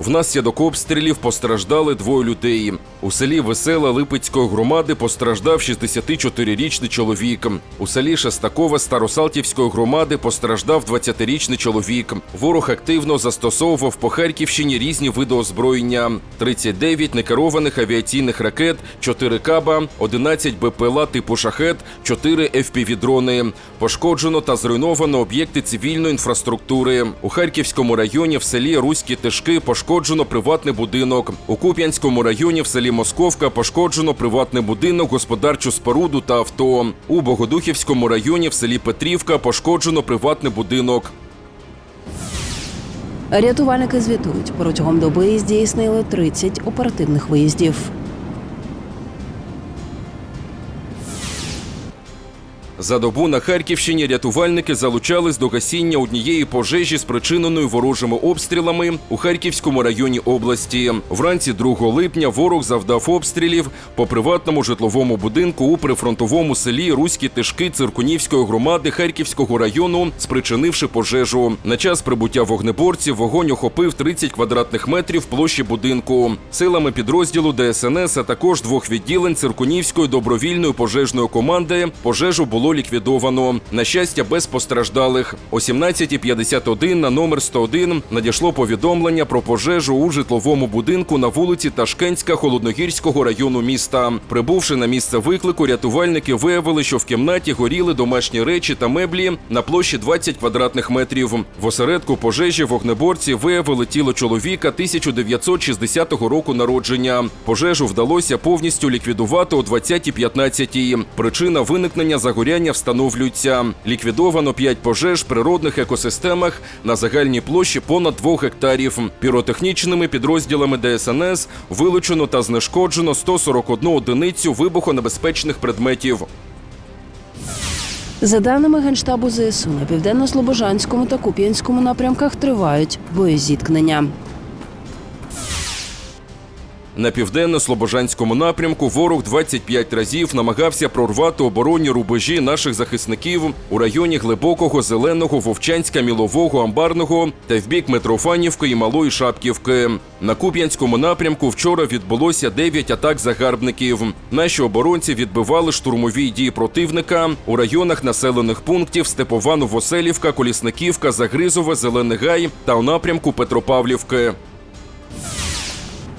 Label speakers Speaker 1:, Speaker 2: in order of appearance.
Speaker 1: Внаслідок обстрілів постраждали двоє людей. У селі Весела Липецької громади постраждав 64-річний чоловік. У селі Шестакове Старосалтівської громади постраждав 20-річний чоловік. Ворог активно застосовував по Харківщині різні види озброєння: 39 некерованих авіаційних ракет, 4 каба, 11 БПЛА типу шахет, 4 FPV-дрони. Пошкоджено та зруйновано об'єкти цивільної інфраструктури. У Харківському районі в селі Руські Тишки пошкоджено приватний будинок. У Куп'янському районі в селі Московка пошкоджено приватний будинок, господарчу споруду та авто. У Богодухівському районі в селі Петрівка пошкоджено приватний будинок.
Speaker 2: Рятувальники звітують, протягом доби здійснили 30 оперативних виїздів.
Speaker 1: За добу на Харківщині рятувальники залучались до гасіння однієї пожежі, спричиненої ворожими обстрілами у Харківському районі області. Вранці 2 липня ворог завдав обстрілів по приватному житловому будинку у прифронтовому селі Руські Тишки Циркунівської громади Харківського району, спричинивши пожежу. На час прибуття вогнеборців вогонь охопив 30 квадратних метрів площі будинку. Силами підрозділу ДСНС, а також двох відділень Циркунівської добровільної пожежної команди пожежу було ліквідовано. На щастя, без постраждалих. О 17.51 на номер 101 надійшло повідомлення про пожежу у житловому будинку на вулиці Ташкентська Холодногірського району міста. Прибувши на місце виклику, рятувальники виявили, що в кімнаті горіли домашні речі та меблі на площі 20 квадратних метрів. В осередку пожежі вогнеборці виявили тіло чоловіка 1960 року народження. Пожежу вдалося повністю ліквідувати о 20.15. Причина виникнення загоряння встановлюється. Ліквідовано 5 пожеж в природних екосистемах на загальній площі понад 2 гектарів. Піротехнічними підрозділами ДСНС вилучено та знешкоджено 141 одиницю вибухонебезпечних предметів.
Speaker 2: За даними Генштабу ЗСУ, на південно-слобожанському та Куп'янському напрямках тривають боєзіткнення.
Speaker 1: На південно-слобожанському напрямку ворог 25 разів намагався прорвати оборонні рубежі наших захисників у районі глибокого зеленого Вовчанська, Мілового, Амбарного та в бік Митрофанівки і Малої Шапківки. На Куп'янському напрямку вчора відбулося 9 атак загарбників. Наші оборонці відбивали штурмові дії противника у районах населених пунктів Степова Новоселівка, Колісниківка, Загризове, Зелений Гай та у напрямку Петропавлівки.